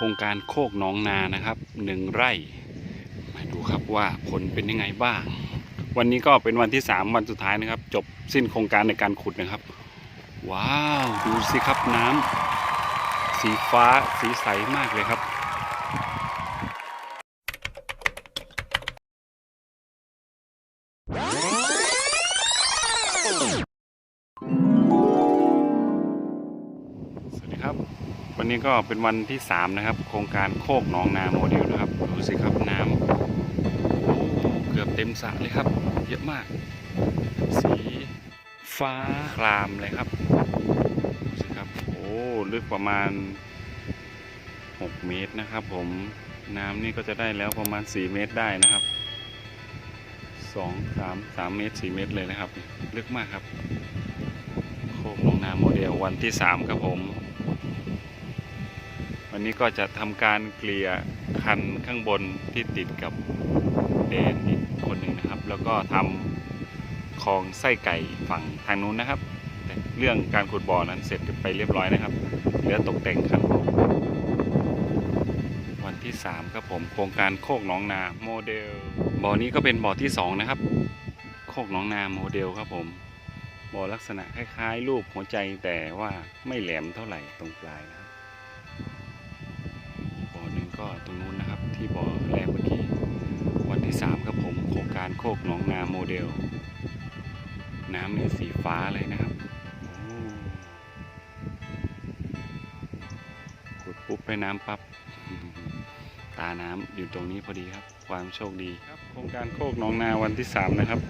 โครงการโคกหนองนานะครับหนึ่งไร่ มาดูครับว่าผลเป็นยังไงบ้าง วันนี้ก็เป็นวันที่ 3 วันสุดท้ายนะครับ จบสิ้นโครงการในการขุดนะครับ ว้าว ดูสิครับน้ำสีฟ้าสีใสมากเลยครับ นี้ก็เป็นวันที่ 3 นะครับ โครงการโคกหนองนาโมเดลนะครับ ดูสิครับน้ำโอ้เกือบเต็มสระเลยครับ เยอะมาก สีฟ้าครามเลยครับดูสิครับโอ้ลึกประมาณ 6 เมตรนะครับ ผมน้ำนี่ก็จะได้แล้วประมาณ 4 เมตรได้นะครับ 2 3 3 เมตร 4 เมตรเลยนะครับ ลึกมากครับ โคกหนองนาโมเดลวันที่ 3 ครับผม วันนี้ก็จะทำการเกลี่ยคันข้างบนที่ติดกับเดนอีกคนหนึ่งนะครับ แล้วก็ทำคลองไส้ไก่ฝั่งทางนู้นนะครับ แต่เรื่องการขุดบ่อนั้นเสร็จไปเรียบร้อยนะครับเหลือตกแต่งคันบ่อวันที่ 3 ครับผมโครงการโคกหนองนาโมเดลบ่อนี้ก็เป็นบ่อที่ 2 นะครับ โคกหนองนาโมเดลครับผมบ่อลักษณะคล้ายๆ รูปหัวใจแต่ว่าไม่แหลมเท่าไหร่ตรงปลายนะ ก็ตรงนู้นนะครับที่บ่อแรกเมื่อกี้ วันที่สามครับผมโครงการโคกหนองนาโมเดล น้ำนี่สีฟ้าเลยนะครับขุดปุ๊บไปน้ำปับ๊บตาน้ำอยู่ตรงนี้พอดีครับ ความโชคดีครับ โครงการโคกหนองนาวันที่สามนะครับ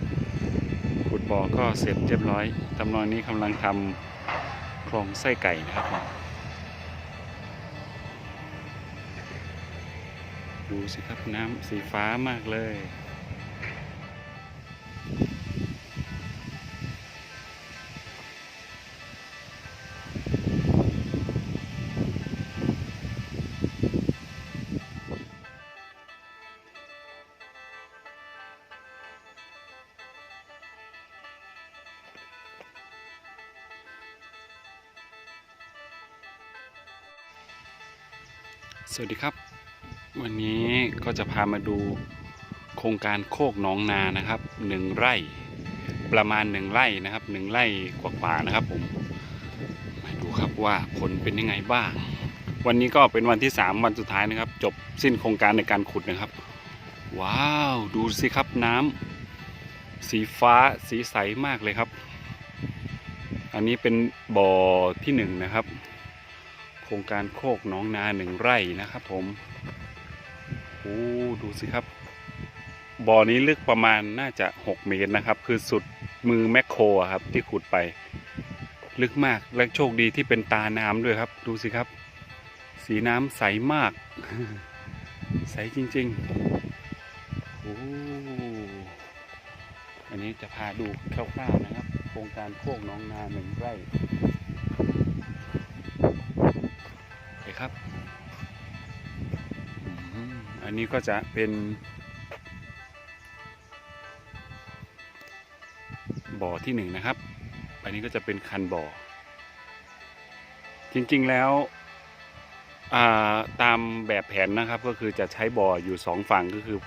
ขุดบ่อก็เสร็จเรียบร้อยตำนองนี้กำลังทำคลองไส้ไก่นะครับ ดูสิครับน้ำสีฟ้ามากเลย สวัสดีครับ วันนี้ก็จะพามาดูโครงการโคกหนองนานะครับหนึ่งไร่ ประมาณหนึ่งไร่นะครับหนึ่งไร่กว่าๆนะครับผมมาดูครับว่าผลเป็นยังไงบ้าง วันนี้ก็เป็นวันที่สามวันสุดท้ายนะครับ จบสิ้นโครงการในการขุดนะครับ ว้าวดูสิครับน้ำสีฟ้าสีใสมากเลยครับ อันนี้เป็นบ่อที่หนึ่งนะครับ โครงการโคกหน้องนาหนึ่งไร่นะครับผม อ้ดูสิครับ บ่อนี้ลึกประมาณน่าจะ 6 เมตรนะครับ คือสุดมือแมคโครครับที่ขุดไป ลึกมากและโชคดีที่เป็นตาน้ำด้วยครับ ดูสิครับ สีน้ำใสมาก ใสจริงๆโอ้อันนี้จะพาดูคร่าวๆนะครับ โครงการโคกน้องนาหนึ่งไร่โอเคครับ อันนี้ก็จะเป็นบ่อที่หนึ่งนะครับ อันนี้ก็จะเป็นคันบ่อ จริงๆแล้วาตามแบบแผนนะครับก็คือจะใช้บ่ออยู่สองฝั่งก็คือ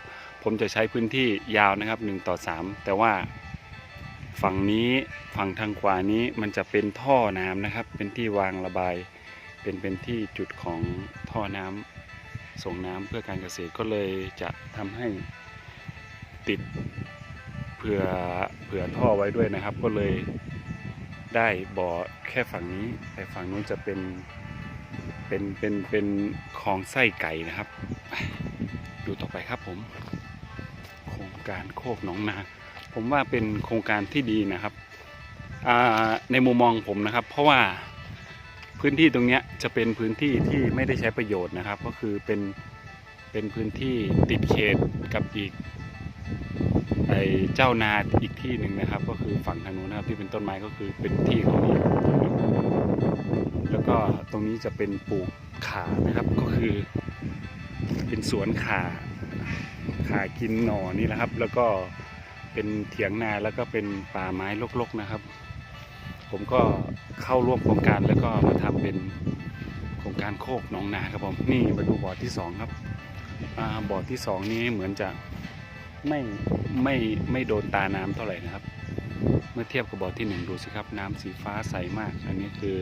ผมจะใช้พื้นที่ยาวนะครับหนึ่งต่อสามแต่ว่าฝั่งนี้ฝั่งทางขวานี้มันจะเป็นท่อน้ำนะครับ เป็นที่วางระบาย เป็นเป็นที่จุดของท่อน้ำ ส่งน้ำเพื่อการเกษตรก็เลยจะทำให้ติดเผื่อเผื่อท่อไว้ด้วยนะครับ ก็เลยได้บ่อแค่ฝั่งนี้แต่ฝั่งนู้นจะเป็นเป็นเป็นเป็นคลองไส้ไก่นะครับ ดูต่อไปครับผม โครงการโคกหนองนา ผมว่าเป็นโครงการที่ดีนะครับในมุมมองผมนะครับ เพราะว่า พื้นที่ตรงนี้จะเป็นพื้นที่ที่ไม่ได้ใช้ประโยชน์นะครับ ก็คือเป็นเป็นพื้นที่ติดเขตกับอีกไอเจ้านาอีกที่หนึ่งนะครับ ก็คือฝั่งทางนู้นนะครับที่เป็นต้นไม้ก็คือเป็นที่ของอีกแล้วก็ตรงนี้จะเป็นปลูกขานะครับก็คือ เป็นสวนขาขากินหน่อนี่แหละครับ แล้วก็เป็นเถียงนาแล้วก็เป็นป่าไม้รกๆนะครับ ผมก็ เข้าร่วมโครงการแล้วก็มาทำเป็นโครงการโคกหนองนาครับผมนี่มาดูบ่อที่สองครับอ่าบ่อที่สองนี้เหมือนจะไม่ไม่ไม่โดนตาน้ำเท่าไหร่นะครับ เมื่อเทียบกับบ่อที่หนึ่งดูสิครับ น้ำสีฟ้าใสมาก อันนี้คือ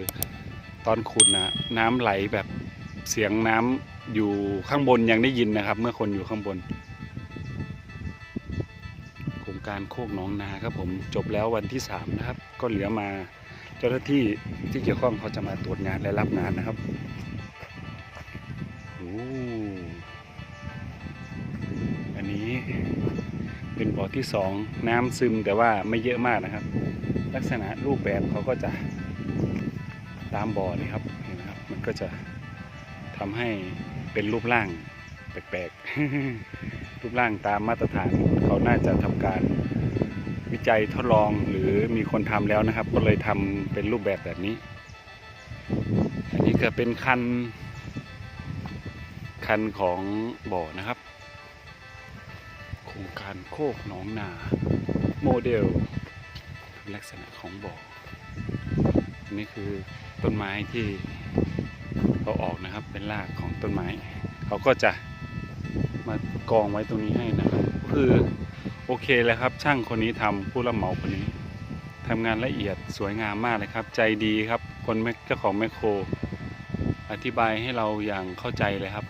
ตอนขุดนะน้ำไหลแบบเสียงน้ำอยู่ข้างบนยังได้ยินนะครับ เมื่อคนอยู่ข้างบน โครงการโคกหนองนาครับผมจบแล้ววันที่สามนะครับ ก็เหลือมา เจ้าหน้าที่ที่เกี่ยวข้องเขาจะมาตรวจงานและรับงานนะครับโอ้อันนี้เป็นบ่อที่สองน้ำซึมแต่ว่าไม่เยอะมากนะครับ ลักษณะรูปแบบเขาก็จะตามบ่อเลยครับเห็นไหมครับ มันก็จะทำให้เป็นรูปร่างแปลกๆ รูปร่างตามมาตรฐานเขาน่าจะทำการ วิจัยทดลองหรือมีคนทำแล้วนะครับ ก็เลยทำเป็นรูปแบบแบบนี้ อันนี้ก็เป็นคัน คันของบ่อนะครับ โครงการโคกหนองนา โมเดลลักษณะของบ่ออันนี้คือต้นไม้ที่เขาออกนะครับเป็นรากของต้นไม้ เขาก็จะมากองไว้ตรงนี้ให้นะครับ คือ โอเคเลยครับ ช่างคนนี้ทำผู้รับเหมาคนนี้ทำงานละเอียดสวยงามมากเลยครับ ใจดีครับ คนเจ้าของแมคโคร อธิบายให้เราอย่างเข้าใจเลยครับ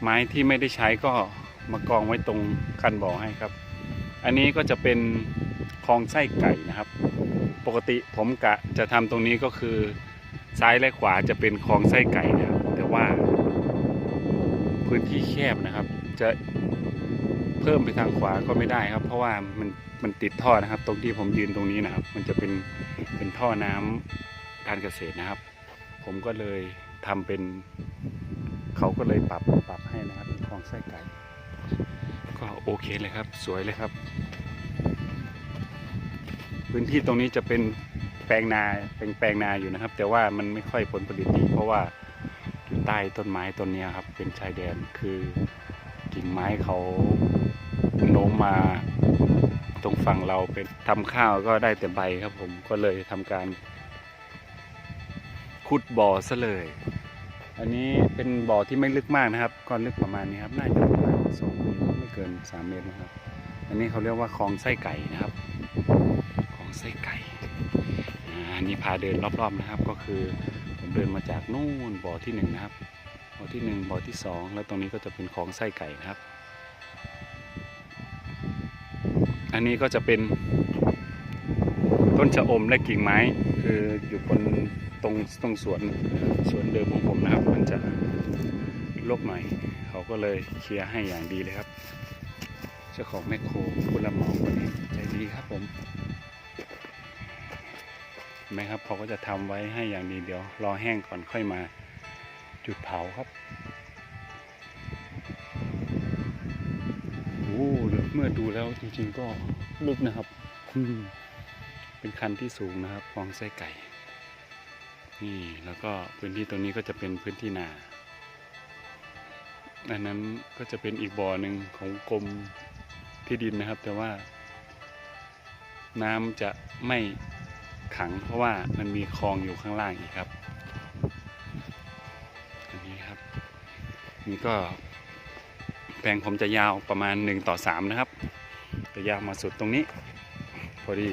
ไม้ที่ไม่ได้ใช้ก็มากองไว้ตรงคันบ่อให้ครับ อันนี้ก็จะเป็นคลองไส้ไก่นะครับ ปกติผมกะจะทำตรงนี้ก็คือซ้ายและขวาจะเป็นคลองไส้ไก่นะครับ แต่ว่าพื้นที่แคบนะครับ จะ เพิ่มไปทางขวาก็ไม่ได้ครับ เพราะว่ามันมันติดท่อนะครับ ตรงที่ผมยืนตรงนี้นะครับ มันจะเป็นเป็นท่อน้ำการเกษตรนะครับ ผมก็เลยทำเป็น เขาก็เลยปรับปรับให้นะครับเป็นคลองไส้ไก่ก็โอเคเลยครับ สวยเลยครับ พื้นที่ตรงนี้จะเป็นแปลงนาเป็นแปลงนาอยู่นะครับ แต่ว่ามันไม่ค่อยผลผลิตดี เพราะว่าอยู่ใต้ต้นไม้ต้นนี้ครับ เป็นชายแดนคือกิ่งไม้เขา โน้มมาตรงฝั่งเราเป็นทำข้าวก็ได้แต่ใบครับผมก็เลยทำการขุดบ่อซะเลย อันนี้เป็นบ่อที่ไม่ลึกมากนะครับก็ลึกประมาณนี้ครับ น่าจะประมาณสองเมตรไม่เกินสามเมตรนะครับ อันนี้เขาเรียกว่าคลองไส้ไก่นะครับของไส้ไก่อันนี้พาเดินรอบๆนะครับ ก็คือผมเดินมาจากนู่นบ่อที่หนึ่งนะครับบ่อที่หนึ่งบ่อที่สองแล้วตรงนี้ก็จะเป็นของไส้ไก่นะครับ อันนี้ก็จะเป็น ต้นชะอมและกิ่งไม้ คืออยู่บนตรงตรงสวนสวนเดิมของผมนะครับ มันจะรกหน่อย เขาก็เลยเคลียร์ให้อย่างดีเลยครับ เจ้าของแมคโครผู้รับเหมาคนนี้ใจดีครับผมเห็นไหมครับเขาก็จะทำไว้ให้อย่างดีเดี๋ยว รอแห้งก่อนค่อยมาจุดเผาครับ เมื่อดูแล้วจริงๆก็ลึกนะครับอืมเป็นคันที่สูงนะครับคลองไส้ไก่ นี่แล้วก็พื้นที่ตรงนี้ก็จะเป็นพื้นที่นาอันนั้นก็จะเป็นอีกบ่อหนึ่งของกรมที่ดินนะครับ แต่ว่า น้ำจะไม่ขังเพราะว่ามันมีคลองอยู่ข้างล่างอีกครับ อันนี้ครับ นี่ก็แปลงผมจะยาวประมาณ 1 ต่อ 3 นะครับ จะยาวมาสุดตรงนี้ พอดี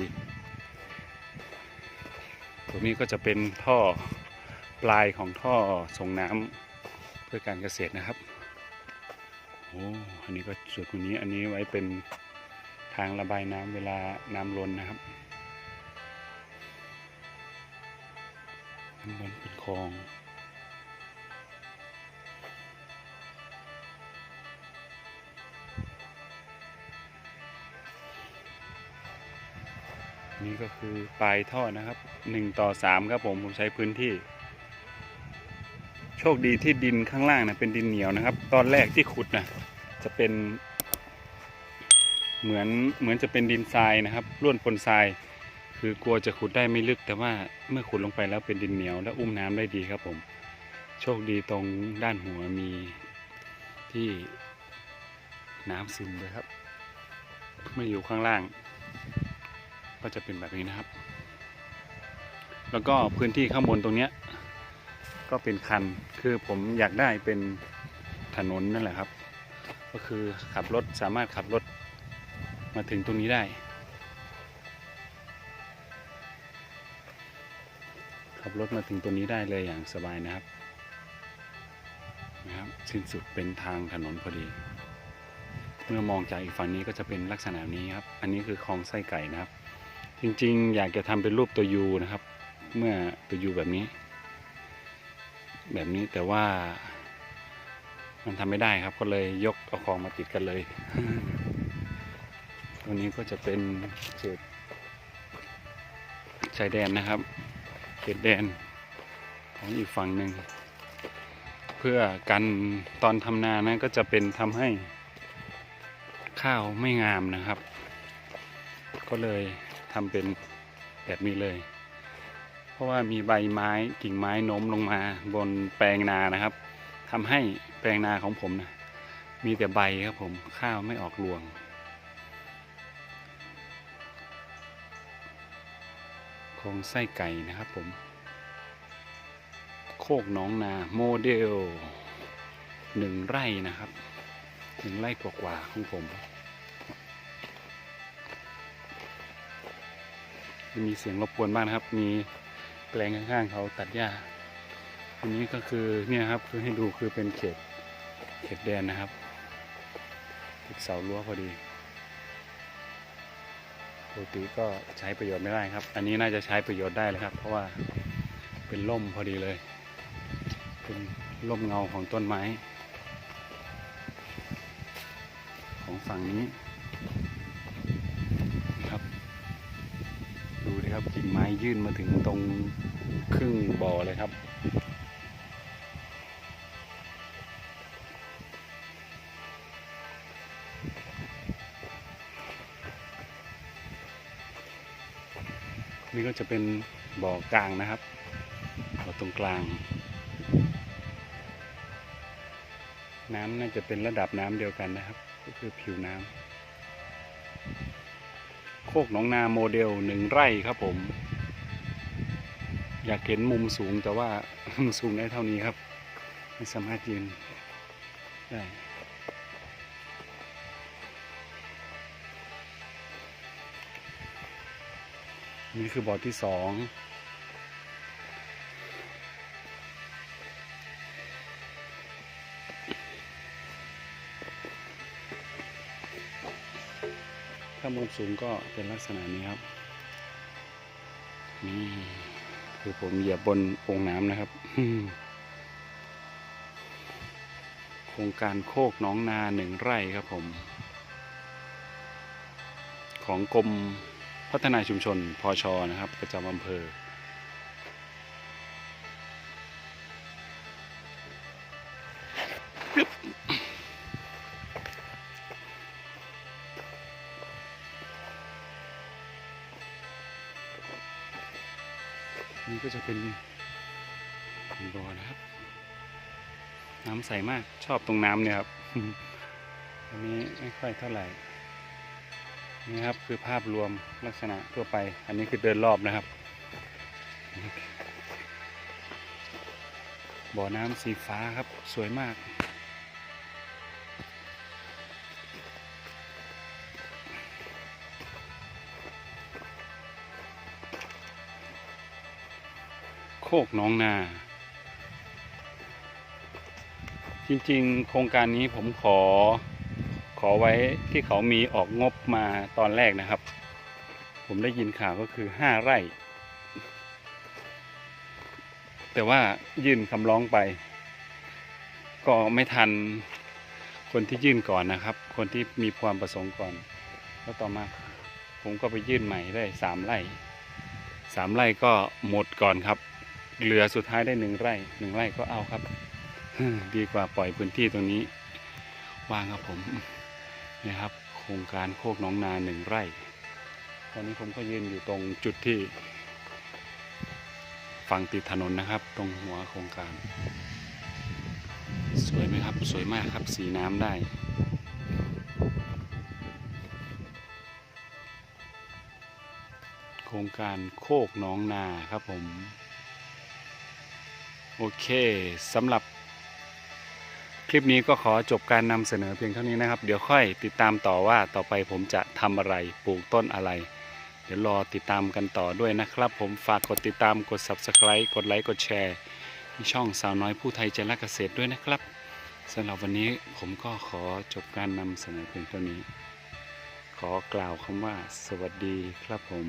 ตรงนี้ก็จะเป็นท่อปลายของท่อส่งน้ำเพื่อการเกษตรนะครับโอ้อันนี้ก็ส่วนตรงนี้อันนี้ไว้เป็นทางระบายน้ำเวลาน้ำล้นนะครับน้ำล้นเป็นคลอง นี่ก็คือปลายท่อนะครับหนึ่งต่อสามครับผมผมใช้พื้นที่ โชคดีที่ดินข้างล่างนะเป็นดินเหนียวนะครับ ตอนแรกที่ขุดนะจะเป็น เหมือนเหมือนจะเป็นดินทรายนะครับร่วนปนทราย คือกลัวจะขุดได้ไม่ลึก แต่ว่าเมื่อขุดลงไปแล้วเป็นดินเหนียว และอุ้มน้ำได้ดีครับผม โชคดีตรงด้านหัวมีที่น้ำซึมเลยครับ ไม่อยู่ข้างล่าง ก็จะเป็นแบบนี้นะครับ แล้วก็พื้นที่ข้างบนตรงเนี้ยก็เป็นคันคือผมอยากได้เป็นถนนนั่นแหละครับ ก็คือขับรถสามารถขับรถมาถึงตรงนี้ได้ ขับรถมาถึงตรงนี้ได้เลยอย่างสบายนะครับนะครับสิ้นสุดเป็นทางถนนพอดี เมื่อมองจากอีกฝั่งนี้ก็จะเป็นลักษณะนี้ครับ อันนี้คือคลองไส้ไก่นะครับ จริงๆ อยากจะทำเป็นรูปตัวยูนะครับ เมื่อตัวยูแบบนี้ แบบนี้แต่ว่า มันทำไม่ได้ครับ ก็เลยยกเอาคลองมาติดกันเลยตรงนี้ก็จะเป็นเขตชายแดนนะครับ เขตแดนของอีกฝั่งหนึ่งเพื่อกันตอนทำนานะก็จะเป็นทำให้ข้าวไม่งามนะครับ ก็เลยทำเป็นแบบนี้เลย เพราะว่ามีใบไม้กิ่งไม้โน้มลงมาบนแปลงนานะครับทำให้แปลงนาของผมนะมีแต่ใบครับผมข้าวไม่ออกรวงคงไส้ไก่นะครับผม โคกหน้องนาโมเดลหนึ่งไร่นะครับหนึ่งไร่กว่าๆของผม มีเสียงรบกวนบ้างนะครับ มีแปลงข้างๆเขาตัดหญ้าอันนี้ก็คือเนี่ยครับคือให้ดูคือเป็นเขตเขตแดนนะครับติดเสารั้วพอดีปกติก็ใช้ประโยชน์ไม่ได้ครับ อันนี้น่าจะใช้ประโยชน์ได้เลยครับ เพราะว่าเป็นร่มพอดีเลย เป็นร่มเงาของต้นไม้ ของฝั่งนี้ ยื่นมาถึงตรงครึ่งบ่อเลยครับนี่ก็จะเป็นบ่อกลางนะครับบ่อตรงกลาง น้ำน่าจะเป็นระดับน้ำเดียวกันนะครับ ก็คือผิวน้ำโคกหนองนาโมเดลหนึ่งไร่ครับผม อยากเห็นมุมสูงแต่ว่าสูงได้เท่านี้ครับ ไม่สามารถยืนได้นี่คือบ่อที่สอง ถ้ามุมสูงก็เป็นลักษณะนี้ครับ นี่ คือผมเหยียบบนโอ่งน้ำนะครับโครงการโคกน้องนาหนึ่งไร่ครับผม ของกรมพัฒนาชุมชนพอชอนะครับ ประจำอำเภอ นี่ก็จะเป็นบ่อนะครับ น้ำใสมากชอบตรงน้ำเนี่ยครับ อันนี้ไม่ค่อยเท่าไหร่ นี่ครับคือภาพรวมลักษณะทั่วไป อันนี้คือเดินรอบนะครับ บ่อน้ำสีฟ้าครับสวยมาก คกหน้องนา จริงๆ โครงการนี้ผมขอขอไว้ที่เขามีออกงบมาตอนแรกนะครับ ผมได้ยินข่าวก็คือห้าไร่ แต่ว่ายื่นคำร้องไป ก็ไม่ทันคนที่ยื่นก่อนนะครับ คนที่มีความประสงค์ก่อน แล้วต่อมาผมก็ไปยื่นใหม่ได้สามไร่สามไร่ก็หมดก่อนครับ เหลือสุดท้ายได้หนึ่งไร่หนึ่งไร่ก็เอาครับ ดีกว่าปล่อยพื้นที่ตรงนี้ว่างครับผมนี่ครับ โครงการโคกน้องนาหนึ่งไร่ ตอนนี้ผมก็ยืนอยู่ตรงจุดที่ฝั่งติดถนนนะครับ ตรงหัวโครงการ สวยไหมครับ สวยมากครับสีน้ำได้โครงการโคกน้องนาครับผม โอเคสำหรับคลิปนี้ก็ขอจบการนำเสนอเพียงเท่านี้นะครับ เดี๋ยวค่อยติดตามต่อว่าต่อไปผมจะทำอะไรปลูกต้นอะไร เดี๋ยวรอติดตามกันต่อด้วยนะครับ ผมฝากกดติดตามกด Subscribe กดไลค์กดแชร์ที่ช่องสาวน้อยผู้ไทยใจรักเกษตรด้วยนะครับสำหรับวันนี้ผมก็ขอจบการนำเสนอเพียงเท่านี้ ขอกล่าวคำว่าสวัสดีครับผม